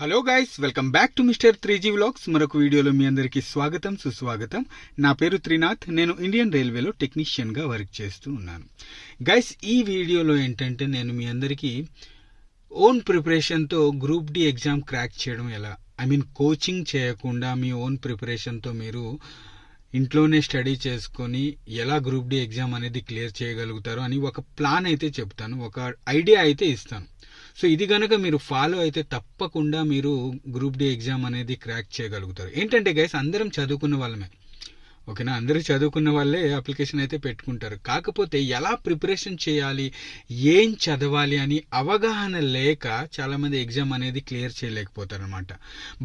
Hello guys welcome back to mister three G vlogs మరొక వీడియోలో మీ అందరికీ స్వాగతం సుస్వాగతం. నా పేరు త్రినాథ్. నేను ఇండియన్ రైల్వేలో టెక్నీషియన్గా వర్క్ చేస్తూ ఉన్నాను. గైస్ ఈ వీడియోలో ఏంటంటే నేను మీ అందరికీ ఓన్ ప్రిపరేషన్తో గ్రూప్ డి ఎగ్జామ్ క్రాక్ చేయడం ఎలా? ఐ మీన్ కోచింగ్ చేయకుండా మీ ఓన్ ప్రిపరేషన్తో మీరు ఇంట్లోనే స్టడీ చేసుకొని ఎలా గ్రూప్ డి ఎగ్జామ్ అనేది క్లియర్ చేయగలుగుతారో అని ఒక ప్లాన్ అయితే చెప్తాను. ఒక ఐడియా అయితే ఇస్తాను. సో ఇది కనుక మీరు ఫాలో అయితే తప్పకుండా మీరు గ్రూప్ డి ఎగ్జామ్ అనేది క్రాక్ చేయగలుగుతారు. ఏంటంటే గైస్ అందరం చదువుకున్న వాళ్ళమే. ఓకేనా? అందరూ చదువుకున్న వాళ్ళే అప్లికేషన్ అయితే పెట్టుకుంటారు. కాకపోతే ఎలా ప్రిపరేషన్ చేయాలి? ఏం చదవాలి అని అవగాహన లేక చాలామంది ఎగ్జామ్ అనేది క్లియర్ చేయలేకపోతారు అనమాట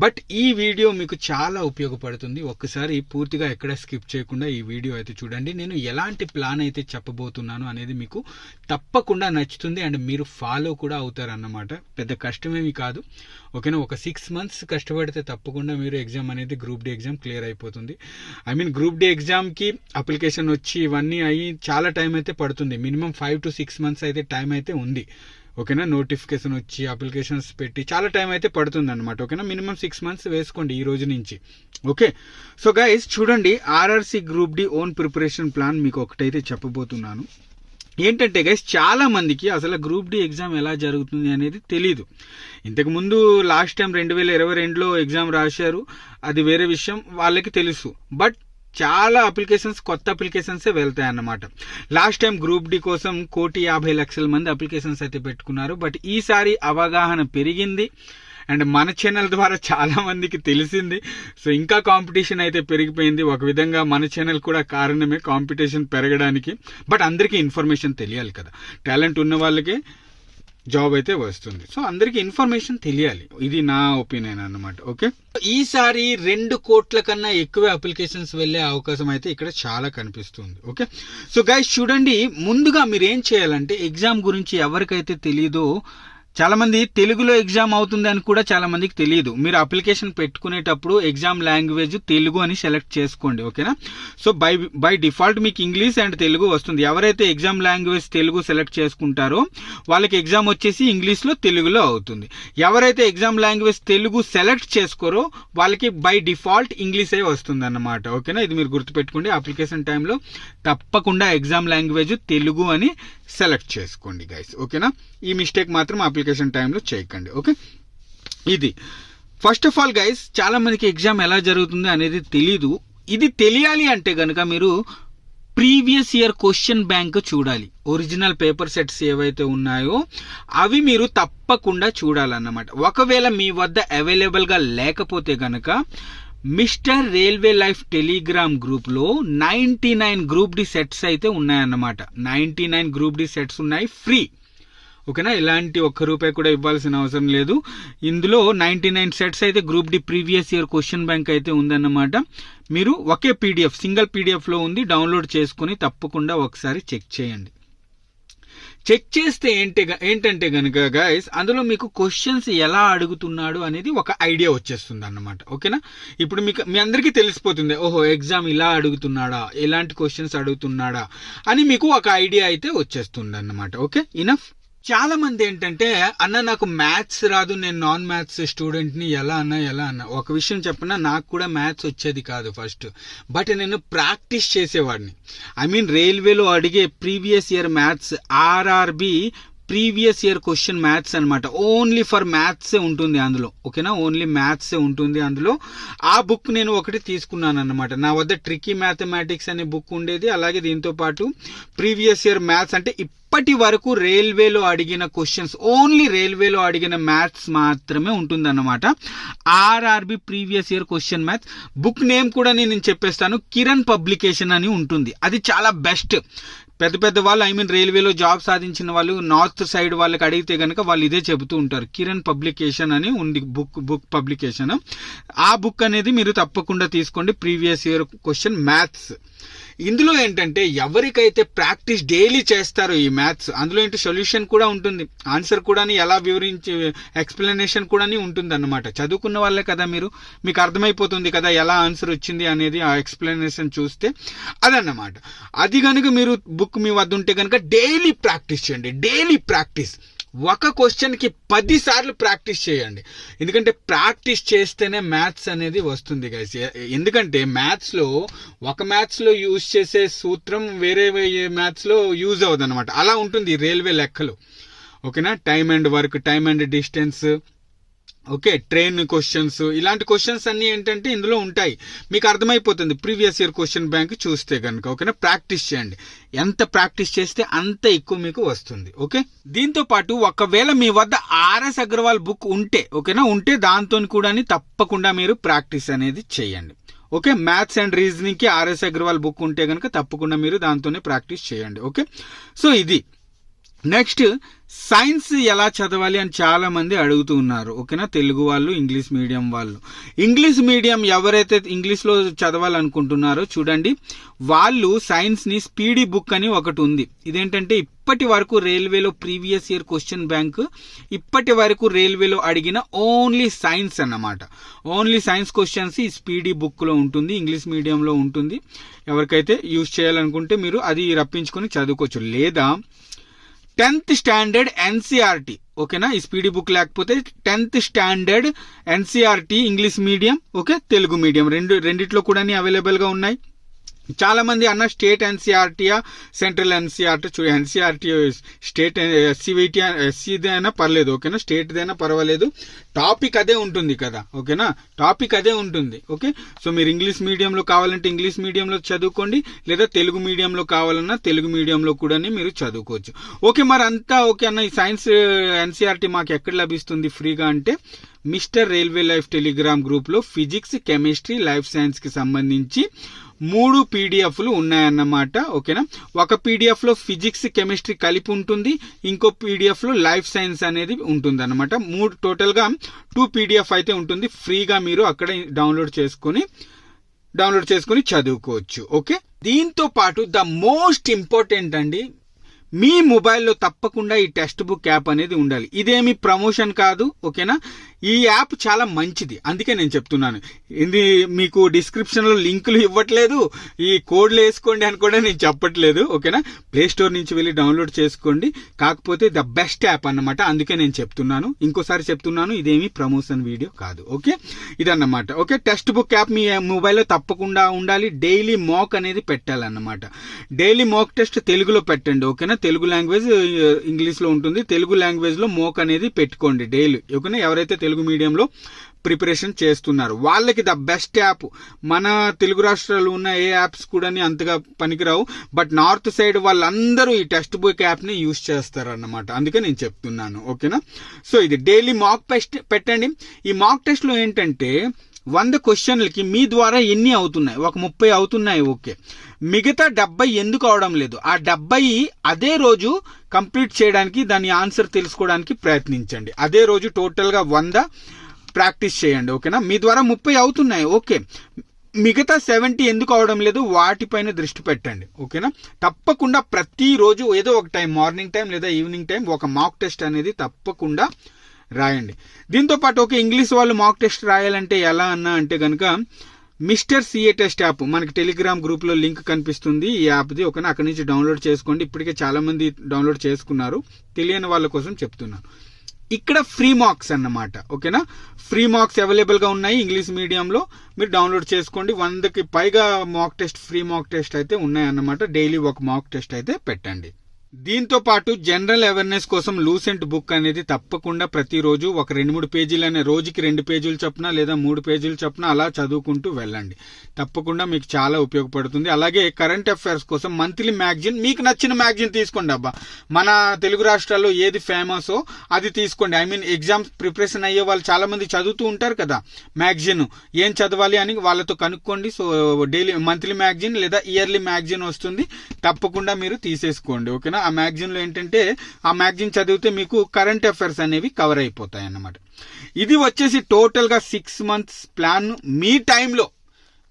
బట్ ఈ వీడియో మీకు చాలా ఉపయోగపడుతుంది. ఒక్కసారి పూర్తిగా ఎక్కడ స్కిప్ చేయకుండా ఈ వీడియో అయితే చూడండి. నేను ఎలాంటి ప్లాన్ అయితే చెప్పబోతున్నాను అనేది మీకు తప్పకుండా నచ్చుతుంది అండ్ మీరు ఫాలో కూడా అవుతారన్నమాట. పెద్ద కష్టమేమి కాదు. ఓకేనా? ఒక సిక్స్ మంత్స్ కష్టపడితే తప్పకుండా మీరు ఎగ్జామ్ అనేది గ్రూప్ డి ఎగ్జామ్ క్లియర్ అయిపోతుంది. ఐ మీన్ గ్రూప్ డి ఎగ్జామ్కి అప్లికేషన్ వచ్చి ఇవన్నీ అయ్యి చాలా టైం అయితే పడుతుంది. Minimum five to six months అయితే టైం అయితే ఉంది. ఓకేనా నోటిఫికేషన్ వచ్చి అప్లికేషన్స్ పెట్టి చాలా టైం అయితే పడుతుంది అనమాట ఓకేనా మినిమం సిక్స్ మంత్స్ వేసుకోండి ఈ రోజు నుంచి. ఓకే సో గైస్ చూడండి RRC group D own preparation plan మీకు ఒకటైతే చెప్పబోతున్నాను. ఏంటంటే గైస్ చాలా మందికి అసలు గ్రూప్ డి ఎగ్జామ్ ఎలా జరుగుతుంది అనేది తెలీదు. ఇంతకు ముందు లాస్ట్ టైం రెండు వేల ఇరవై రెండులో ఎగ్జామ్ రాశారు. అది వేరే విషయం వాళ్ళకి తెలుసు. బట్ చాలా అప్లికేషన్స్ కొత్త అప్లికేషన్సే వెళ్తాయి అన్నమాట లాస్ట్ టైం గ్రూప్ డి కోసం కోటి యాభై లక్షల మంది అప్లికేషన్స్ అయితే పెట్టుకున్నారు. బట్ ఈసారి అవగాహన పెరిగింది. అండ్ మన ఛానల్ ద్వారా చాలా మందికి తెలిసింది. సో ఇంకా కాంపిటీషన్ అయితే పెరిగిపోయింది. ఒక విధంగా మన ఛానల్ కూడా కారణమే కాంపిటీషన్ పెరగడానికి. బట్ అందరికీ ఇన్ఫర్మేషన్ తెలియాలి కదా. టాలెంట్ ఉన్న వాళ్ళకి జాబ్ అయితే వస్తుంది. సో అందరికీ ఇన్ఫర్మేషన్ తెలియాలి. ఇది నా ఒపీనియన్ అన్నమాట ఓకే ఈసారి రెండు కోట్ల కన్నా ఎక్కువ అప్లికేషన్స్ వెళ్ళే అవకాశం అయితే ఇక్కడ చాలా కనిపిస్తుంది ఓకే సో గైస్ చూడండి ముందుగా మీరు ఏం చేయాలంటే ఎగ్జామ్ గురించి ఎవరికైతే తెలియదో చాలా మంది తెలుగులో ఎగ్జామ్ అవుతుంది అని కూడా చాలా మందికి తెలియదు. మీరు అప్లికేషన్ పెట్టుకునేటప్పుడు ఎగ్జామ్ లాంగ్వేజ్ తెలుగు అని సెలెక్ట్ చేసుకోండి ఓకేనా? సో బై బై డిఫాల్ట్ మీకు ఇంగ్లీష్ అండ్ తెలుగు వస్తుంది. ఎవరైతే ఎగ్జామ్ లాంగ్వేజ్ తెలుగు సెలెక్ట్ చేసుకుంటారో వాళ్ళకి ఎగ్జామ్ వచ్చేసి ఇంగ్లీష్లో తెలుగులో అవుతుంది. ఎవరైతే ఎగ్జామ్ లాంగ్వేజ్ తెలుగు సెలెక్ట్ చేసుకోరో వాళ్ళకి బై డిఫాల్ట్ ఇంగ్లీషే వస్తుంది అన్నమాట ఓకేనా? ఇది మీరు గుర్తుపెట్టుకోండి. అప్లికేషన్ టైంలో తప్పకుండా ఎగ్జామ్ లాంగ్వేజ్ తెలుగు అని సెలెక్ట్ చేసుకోండి గైస్ ఓకేనా? ఈ మిస్టేక్ మాత్రం అప్లికేషన్ టైంలో చేయకండి ఓకే? ఇది. ఫస్ట్ ఆఫ్ ఆల్ గైస్ చాలామందికి ఎగ్జామ్ ఎలా జరుగుతుంది అనేది తెలీదు. ఇది తెలియాలి అంటే కనుక మీరు ప్రీవియస్ ఇయర్ క్వశ్చన్ బ్యాంక్ చూడాలి. ఒరిజినల్ పేపర్ సెట్స్ ఏవైతే ఉన్నాయో అవి మీరు తప్పకుండా చూడాలన్నమాట. ఒకవేళ మీ వద్ద అవైలబుల్గా లేకపోతే కనుక మిస్టర్ రైల్వే లైఫ్ టెలిగ్రామ్ గ్రూప్లో ninety nine group D sets అయితే ఉన్నాయన్నమాట. Ninety nine group D sets ఉన్నాయి ఫ్రీ. ఓకేనా? ఇలాంటి ఒక్క రూపాయి కూడా ఇవ్వాల్సిన అవసరం లేదు. ఇందులో నైంటీ నైన్ సెట్స్ అయితే group D previous year question bank అయితే ఉందన్నమాట. మీరు ఒకే పీడిఎఫ్ సింగిల్ పీడిఎఫ్లో ఉంది డౌన్లోడ్ చేసుకుని తప్పకుండా ఒకసారి చెక్ చేయండి. చెక్ చేస్తే ఏంటి ఏంటంటే కనుక గైస్ అందులో మీకు క్వశ్చన్స్ ఎలా అడుగుతున్నాడు అనేది ఒక ఐడియా వచ్చేస్తుంది అన్నమాట ఓకేనా? ఇప్పుడు మీకు మీ అందరికీ తెలిసిపోతుంది ఓహో ఎగ్జామ్ ఇలా అడుగుతున్నాడా ఎలాంటి క్వశ్చన్స్ అడుగుతున్నాడా అని మీకు ఒక ఐడియా అయితే వచ్చేస్తుంది అన్నమాట ఓకే? ఇనఫ్ చాలా మంది ఏంటంటే అన్న నాకు మ్యాథ్స్ రాదు నేను నాన్ మ్యాథ్స్ స్టూడెంట్ని ఎలా అన్నా ఎలా అన్న. ఒక విషయం చెప్పినా నాకు కూడా మ్యాథ్స్ వచ్చేది కాదు ఫస్ట్ బట్ నేను ప్రాక్టీస్ చేసేవాడిని. ఐ మీన్ రైల్వేలో అడిగే previous year maths RRB previous year question maths అనమాట ఓన్లీ ఫర్ మ్యాథ్సే ఉంటుంది అందులో. ఓకేనా ఓన్లీ మ్యాథ్సే ఉంటుంది అందులో. ఆ బుక్ నేను ఒకటి తీసుకున్నాను అనమాట నా వద్ద ట్రికీ మ్యాథమెటిక్స్ అనే బుక్ ఉండేది. అలాగే దీంతో పాటు ప్రీవియస్ ఇయర్ మ్యాథ్స్ అంటే ఇప్పటి వరకు రైల్వేలో అడిగిన క్వశ్చన్స్ ఓన్లీ రైల్వేలో అడిగిన మ్యాథ్స్ మాత్రమే ఉంటుందన్నమాట. RRB previous year question maths book name కూడా నేను చెప్పేస్తాను. కిరణ్ పబ్లికేషన్ అని ఉంటుంది. అది చాలా బెస్ట్ పెద్ద పెద్ద వాళ్ళు ఐ మీన్ రైల్వేలో జాబ్ సాధించిన వాళ్ళు నార్త్ సైడ్ వాళ్ళకి అడిగితే కనుక వాళ్ళు ఇదే చెబుతూ ఉంటారు. కిరణ్ పబ్లికేషన్ అని ఉంది బుక్ బుక్ పబ్లికేషన్ ఆ బుక్ అనేది మీరు తప్పకుండా తీసుకోండి. ప్రీవియస్ ఇయర్ క్వశ్చన్ మ్యాథ్స్ ఇందులో ఏంటంటే ఎవరికైతే ప్రాక్టీస్ డైలీ చేస్తారో ఈ మ్యాథ్స్ అందులో ఏంటి సొల్యూషన్ కూడా ఉంటుంది. ఆన్సర్ కూడా ఎలా వివరించి ఎక్స్ప్లెనేషన్ కూడా ఉంటుంది అనమాట చదువుకున్న వాళ్ళే కదా మీరు? మీకు అర్థమైపోతుంది కదా ఎలా ఆన్సర్ వచ్చింది అనేది ఆ ఎక్స్ప్లెనేషన్ చూస్తే? అదన్నమాట. అది కనుక మీరు బుక్ మీ వద్ద ఉంటే కనుక డైలీ ప్రాక్టీస్ చేయండి. Daily practice. ఒక క్వశ్చన్కి పదిసార్లు ప్రాక్టీస్ చేయండి. ఎందుకంటే ప్రాక్టీస్ చేస్తేనే మ్యాథ్స్ అనేది వస్తుంది గైస్ ఎందుకంటే మ్యాథ్స్లో ఒక మ్యాథ్స్లో యూజ్ చేసే సూత్రం వేరే మ్యాథ్స్లో యూజ్ అవ్వదు అనమాట అలా ఉంటుంది రైల్వే లెక్కలు. ఓకేనా? Time and work time and distance okay train questions ఇలాంటి క్వశ్చన్స్ అన్ని ఏంటంటే ఇందులో ఉంటాయి. మీకు అర్థమైపోతుంది. ప్రీవియస్ ఇయర్ క్వశ్చన్ బ్యాంక్ చూస్తే కనుక ఓకేనా? ప్రాక్టీస్ చేయండి. ఎంత ప్రాక్టీస్ చేస్తే అంత ఎక్కువ మీకు వస్తుంది ఓకే? దీంతో పాటు ఒకవేళ మీ వద్ద ఆర్ఎస్ అగర్వాల్ బుక్ ఉంటే ఓకేనా? ఉంటే దాంతో కూడా తప్పకుండా మీరు ప్రాక్టీస్ అనేది చేయండి. ఓకే? మ్యాథ్స్ అండ్ రీజనింగ్కి ఆర్ఎస్ అగర్వాల్ బుక్ ఉంటే కనుక తప్పకుండా మీరు దాంతోనే ప్రాక్టీస్ చేయండి ఓకే? సో ఇది. నెక్స్ట్ సైన్స్ ఎలా చదవాలి అని చాలామంది అడుగుతూ ఉన్నారు. ఓకేనా? తెలుగు వాళ్ళు ఇంగ్లీష్ మీడియం వాళ్ళు. ఇంగ్లీష్ మీడియం ఎవరైతే ఇంగ్లీష్లో చదవాలనుకుంటున్నారో చూడండి వాళ్ళు సైన్స్ని స్పీడీ బుక్ అని ఒకటి ఉంది. ఇదేంటంటే ఇప్పటి వరకు రైల్వేలో ప్రీవియస్ ఇయర్ క్వశ్చన్ బ్యాంక్ ఇప్పటి వరకు రైల్వేలో అడిగిన ఓన్లీ సైన్స్ అన్నమాట. ఓన్లీ సైన్స్ క్వశ్చన్స్ ఈ స్పీడీ బుక్లో ఉంటుంది ఇంగ్లీష్ మీడియంలో ఉంటుంది. ఎవరికైతే యూజ్ చేయాలనుకుంటే మీరు అది రప్పించుకొని చదువుకోవచ్చు. లేదా టెన్త్ స్టాండర్డ్ ఎన్సీఆర్టీ. ఓకేనా? ఈ స్పీడీ బుక్ లేకపోతే tenth standard NCERT English medium okay? Telugu medium. రెండు రెండిట్లో కూడా అవైలబుల్గా ఉన్నాయి. చాలా మంది అన్న స్టేట్ ఎన్సీఆర్టీయా సెంట్రల్ ఎన్సీఆర్టీ చూ ఎన్సీఆర్టీ స్టేట్ ఎస్సీవైటీ ఎస్సీది అయినా పర్లేదు ఓకేనా? స్టేట్ది అయినా పర్వాలేదు. టాపిక్ అదే ఉంటుంది కదా ఓకేనా? టాపిక్ అదే ఉంటుంది ఓకే? సో మీరు ఇంగ్లీష్ మీడియంలో కావాలంటే ఇంగ్లీష్ మీడియంలో చదువుకోండి లేదా తెలుగు మీడియంలో కావాలన్నా తెలుగు మీడియంలో కూడా మీరు చదువుకోవచ్చు. ఓకే మరి అంతా ఓకే అన్న ఈ సైన్స్ ఎన్సీఆర్టీ మాకు ఎక్కడ లభిస్తుంది ఫ్రీగా అంటే మిస్టర్ రైల్వే లైఫ్ టెలిగ్రామ్ గ్రూప్లో ఫిజిక్స్ కెమిస్ట్రీ లైఫ్ సైన్స్కి సంబంధించి మూడు పీడిఎఫ్లు ఉన్నాయన్నమాట ఓకేనా? ఒక పీడిఎఫ్లో ఫిజిక్స్ కెమిస్ట్రీ కలిపి ఉంటుంది ఇంకో పీడిఎఫ్లో లైఫ్ సైన్స్ అనేది ఉంటుంది అనమాట మూడు టోటల్గా టూ పీడిఎఫ్ అయితే ఉంటుంది ఫ్రీగా మీరు అక్కడ డౌన్లోడ్ చేసుకొని డౌన్లోడ్ చేసుకొని చదువుకోవచ్చు ఓకే? దీంతో పాటు ద మోస్ట్ ఇంపార్టెంట్ అండి మీ మొబైల్లో తప్పకుండా ఈ టెక్స్ట్ బుక్ యాప్ అనేది ఉండాలి. ఇదేమి ప్రమోషన్ కాదు ఓకేనా? ఈ యాప్ చాలా మంచిది. అందుకే నేను చెప్తున్నాను. ఇది మీకు డిస్క్రిప్షన్లో లింకులు ఇవ్వట్లేదు. ఈ కోడ్లు వేసుకోండి అని కూడా నేను చెప్పట్లేదు. ఓకేనా? ప్లే స్టోర్ నుంచి వెళ్ళి డౌన్లోడ్ చేసుకోండి. కాకపోతే ద బెస్ట్ యాప్ అన్నమాట. అందుకే నేను చెప్తున్నాను. ఇంకోసారి చెప్తున్నాను. ఇదేమి ప్రమోషన్ వీడియో కాదు. ఓకే? ఇదన్నమాట. ఓకే? టెక్స్ట్ బుక్ యాప్ మీ మొబైల్లో తప్పకుండా ఉండాలి. డైలీ మాక్ అనేది పెట్టాలన్నమాట. డైలీ మాక్ టెస్ట్ తెలుగులో పెట్టండి. ఓకేనా? తెలుగు లాంగ్వేజ్ ఇంగ్లీష్లో ఉంటుంది. తెలుగు లాంగ్వేజ్లో మోక్ అనేది పెట్టుకోండి డైలీ. ఓకేనా? ఎవరైతే తెలుగు మీడియంలో ప్రిపరేషన్ చేస్తున్నారు. వాళ్ళకి ద బెస్ట్ యాప్. మన తెలుగు రాష్ట్రాలు ఉన్న ఏ యాప్స్ కూడా అంతగా పనికిరావు. బట్ నార్త్ సైడ్ వాళ్ళందరూ ఈ టెక్స్ట్ బుక్ యాప్ని యూస్ యూజ్ అందుకే నేను చెప్తున్నాను. ఓకేనా? సో ఇది డైలీ మాక్ టెస్ట్ పెట్టండి. ఈ మాక్ టెస్ట్లో ఏంటంటే వంద క్వశ్చన్లకి మీ ద్వారా ఎన్ని అవుతున్నాయి? ఒక ముప్పై అవుతున్నాయి ఓకే. మిగతా డెబ్బై ఎందుకు అవడం లేదు? ఆ డెబ్బై అదే రోజు కంప్లీట్ చేయడానికి దాని ఆన్సర్ తెలుసుకోవడానికి ప్రయత్నించండి. అదే రోజు టోటల్గా వంద ప్రాక్టీస్ చేయండి ఓకేనా? మీ ద్వారా ముప్పై అవుతున్నాయి ఓకే. మిగతా సెవెంటీ ఎందుకు అవడం లేదు? వాటిపైన దృష్టి పెట్టండి ఓకేనా? తప్పకుండా ప్రతిరోజు ఏదో ఒక టైం మార్నింగ్ టైం లేదా ఈవినింగ్ టైం ఒక మాక్ టెస్ట్ అనేది తప్పకుండా రాయండి. దీంతో పాటు ఒక ఇంగ్లీష్ వాళ్ళు మాక్ టెస్ట్ రాయాలంటే ఎలా అన్నా అంటే కనుక మిస్టర్ సిఏ టెస్ట్ యాప్ మనకి టెలిగ్రామ్ గ్రూప్లో లింక్ కనిపిస్తుంది ఈ యాప్ది. ఒక అక్కడి నుంచి డౌన్లోడ్ చేసుకోండి. ఇప్పటికే చాలామంది డౌన్లోడ్ చేసుకున్నారు. తెలియని వాళ్ళ కోసం చెప్తున్నాను. ఇక్కడ ఫ్రీ మార్క్స్ అన్నమాట ఓకేనా? ఫ్రీ మార్క్స్ అవైలబుల్గా ఉన్నాయి ఇంగ్లీష్ మీడియంలో. మీరు డౌన్లోడ్ చేసుకోండి. వందకి పైగా mock test free mock test అయితే ఉన్నాయన్నమాట. డైలీ ఒక మాక్ టెస్ట్ అయితే పెట్టండి. దీంతో పాటు జనరల్ అవేర్నెస్ కోసం లూసెంట్ బుక్ అనేది తప్పకుండా ప్రతిరోజు ఒక రెండు మూడు పేజీలనే రోజుకి రెండు పేజీలు చొప్పున లేదా మూడు పేజీలు చొప్పున అలా చదువుకుంటూ వెళ్ళండి. తప్పకుండా మీకు చాలా ఉపయోగపడుతుంది. అలాగే కరెంట్ అఫైర్స్ కోసం మంత్లీ మ్యాగజిన్ మీకు నచ్చిన మ్యాగజిన్ తీసుకోండి అబ్బా. మన తెలుగు రాష్ట్రాల్లో ఏది ఫేమసో అది తీసుకోండి. ఐ మీన్ ఎగ్జామ్స్ ప్రిపరేషన్ అయ్యే వాళ్ళు చాలా మంది చదువుతూ ఉంటారు కదా మ్యాగజిన్. ఏం చదవాలి అని వాళ్ళతో కనుక్కోండి. సో డైలీ మంత్లీ మ్యాగజిన్ లేదా ఇయర్లీ మ్యాగజిన్ వస్తుంది. తప్పకుండా మీరు తీసేసుకోండి. ఓకేనా? ఆ మ్యాగజైన్లో ఏంటంటే ఆ మ్యాగజైన్ చదివితే మీకు కరెంట్ అఫైర్స్ అనేవి కవర్ అయిపోతాయి అన్నమాట ఇది వచ్చేసి టోటల్గా సిక్స్ మంత్స్ ప్లాన్ మీ టైంలో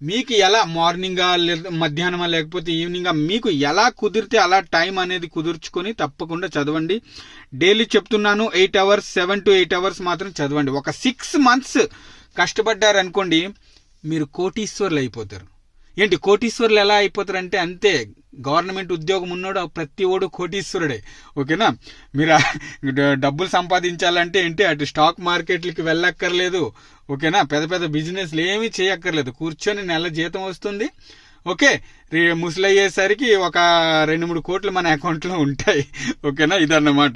మీకు ఎలా మార్నింగా లేదా మధ్యాహ్నమా లేకపోతే ఈవినింగా మీకు ఎలా కుదిరితే అలా టైం అనేది కుదుర్చుకొని తప్పకుండా చదవండి. డైలీ చెప్తున్నాను eight hours seven to eight hours మాత్రం చదవండి. ఒక సిక్స్ మంత్స్ కష్టపడ్డారనుకోండి మీరు కోటీశ్వర్లు అయిపోతారు. ఏంటి కోటీశ్వరులు ఎలా అయిపోతారంటే అంతే. గవర్నమెంట్ ఉద్యోగం ఉన్నోడు ప్రతి ఓడు కోటీశ్వరుడే. ఓకేనా? మీరు డబ్బులు సంపాదించాలంటే ఏంటి అటు స్టాక్ మార్కెట్లకి వెళ్ళక్కర్లేదు. ఓకేనా? పెద్ద పెద్ద బిజినెస్లు ఏమీ చేయక్కర్లేదు. కూర్చొని నెల జీతం వస్తుంది. ఓకే? రే- ముసలయ్యేసరికి ఒక రెండు మూడు కోట్లు మన అకౌంట్లో ఉంటాయి. ఓకేనా? ఇదన్నమాట.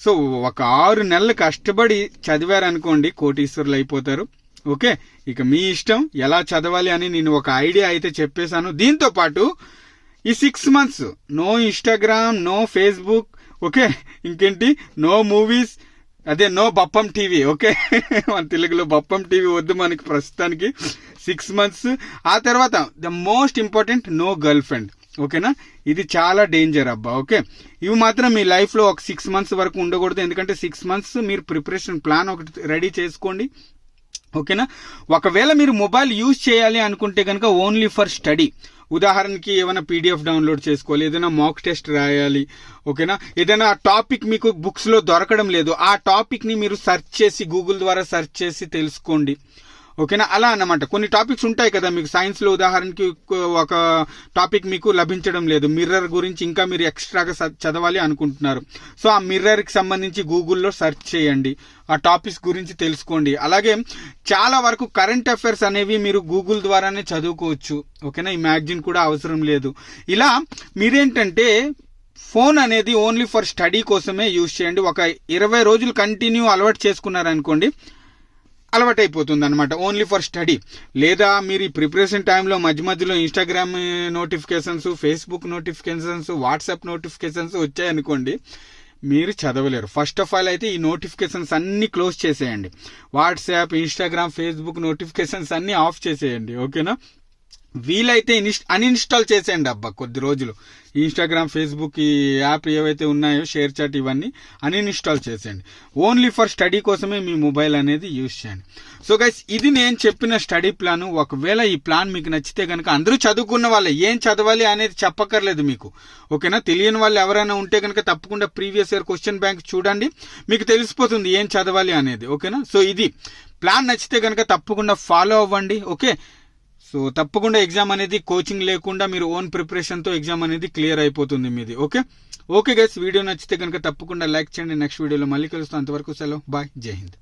సో ఒక ఆరు నెలలు కష్టపడి చదివారనుకోండి కోటీశ్వరులు అయిపోతారు. ఓకే ఇక మీ ఇష్టం ఎలా చదవాలి అని నేను ఒక ఐడియా అయితే చెప్పేశాను. దీంతో పాటు ఈ six months no Instagram no Facebook okay ఇంకేంటి? నో మూవీస్ అదే నో బప్పం టీవీ ఓకే? మన తెలుగులో బప్పం టీవీ వద్దు మనకి ప్రస్తుతానికి. Six months. ఆ తర్వాత the most important no girl friend ఓకేనా? ఇది చాలా డేంజర్ అబ్బా ఓకే? ఇవి మాత్రం మీ లైఫ్లో ఒక సిక్స్ మంత్స్ వరకు ఉండకూడదు ఎందుకంటే సిక్స్ మంత్స్ మీరు ప్రిపరేషన్ ప్లాన్ ఒకటి రెడీ చేసుకోండి. ఓకేనా? ఒకవేళ మీరు మొబైల్ యూజ్ చేయాలి అనుకుంటే కనుక ఓన్లీ ఫర్ స్టడీ. ఉదాహరణకి ఏమైనా పీడిఎఫ్ డౌన్లోడ్ చేసుకోవాలి ఏదైనా మాక్ టెస్ట్ రాయాలి ఓకేనా? ఏదైనా టాపిక్ మీకు బుక్స్లో దొరకడం లేదు ఆ టాపిక్ని మీరు సెర్చ్ చేసి గూగుల్ ద్వారా సెర్చ్ చేసి తెలుసుకోండి. ఓకేనా? అలా అన్నమాట. కొన్ని టాపిక్స్ ఉంటాయి కదా మీకు సైన్స్లో ఉదాహరణకి ఒక టాపిక్ మీకు లభించడం లేదు. మిర్రర్ గురించి ఇంకా మీరు ఎక్స్ట్రాగా చదవాలి అనుకుంటున్నారు. సో ఆ మిర్రర్కి సంబంధించి గూగుల్లో సెర్చ్ చేయండి. ఆ టాపిక్స్ గురించి తెలుసుకోండి. అలాగే చాలా వరకు కరెంట్ అఫైర్స్ అనేవి మీరు గూగుల్ ద్వారానే చదువుకోవచ్చు. ఓకేనా? ఈ మ్యాగజిన్ కూడా అవసరం లేదు. ఇలా మీరేంటంటే ఫోన్ అనేది ఓన్లీ ఫర్ స్టడీ కోసమే యూజ్ చేయండి. ఒక ఇరవై రోజులు కంటిన్యూ అలవాటు చేసుకున్నారనుకోండి అలవాటైపోతుంది అనమాట ఓన్లీ ఫర్ స్టడీ లేదా మీరు ఈ ప్రిపరేషన్ టైంలో మధ్య మధ్యలో Instagram notifications Facebook notifications WhatsApp notifications వచ్చాయనుకోండి మీరు చదవలేరు. ఫస్ట్ ఆఫ్ ఆల్ అయితే ఈ నోటిఫికేషన్స్ అన్నీ క్లోజ్ చేసేయండి. వాట్సాప్ ఇన్స్టాగ్రామ్ ఫేస్బుక్ నోటిఫికేషన్స్ అన్నీ ఆఫ్ చేసేయండి. ఓకేనా వీలైతే ఇన్స్ట్ అన్ఇన్స్టాల్ చేసేయండి అబ్బా కొద్ది రోజులు. ఇన్స్టాగ్రామ్ ఫేస్బుక్ ఈ యాప్ ఏవైతే ఉన్నాయో షేర్ చాట్ ఇవన్నీ అన్ఇన్స్టాల్ చేసేయండి. ఓన్లీ ఫర్ స్టడీ కోసమే మీ మొబైల్ అనేది యూజ్ చేయండి. సో గైస్ ఇది నేను చెప్పిన స్టడీ ప్లాన్ ఒకవేళ ఈ ప్లాన్ మీకు నచ్చితే కనుక అందరూ చదువుకున్న వాళ్ళే. ఏం చదవాలి అనేది చెప్పక్కర్లేదు మీకు. ఓకేనా? తెలియని వాళ్ళు ఎవరైనా ఉంటే కనుక తప్పకుండా ప్రీవియస్ ఇయర్ క్వశ్చన్ బ్యాంక్ చూడండి. మీకు తెలిసిపోతుంది ఏం చదవాలి అనేది. ఓకేనా? సో ఇది. ప్లాన్ నచ్చితే కనుక తప్పకుండా ఫాలో అవ్వండి. ఓకే సో తప్పకుండా ఎగ్జామ్ అనేది కోచింగ్ లేకుండా మీరు ఓన్ ప్రిపరేషన్తో ఎగ్జామ్ అనేది క్లియర్ అయిపోతుంది మీది ఓకే ఓకే గైస్ వీడియో నచ్చితే కనుక తప్పకుండా లైక్ చేయండి. నెక్స్ట్ వీడియోలో మళ్ళీ కలుస్తాం. అంతవరకు సెలవు. బాయ్ జై హింద్.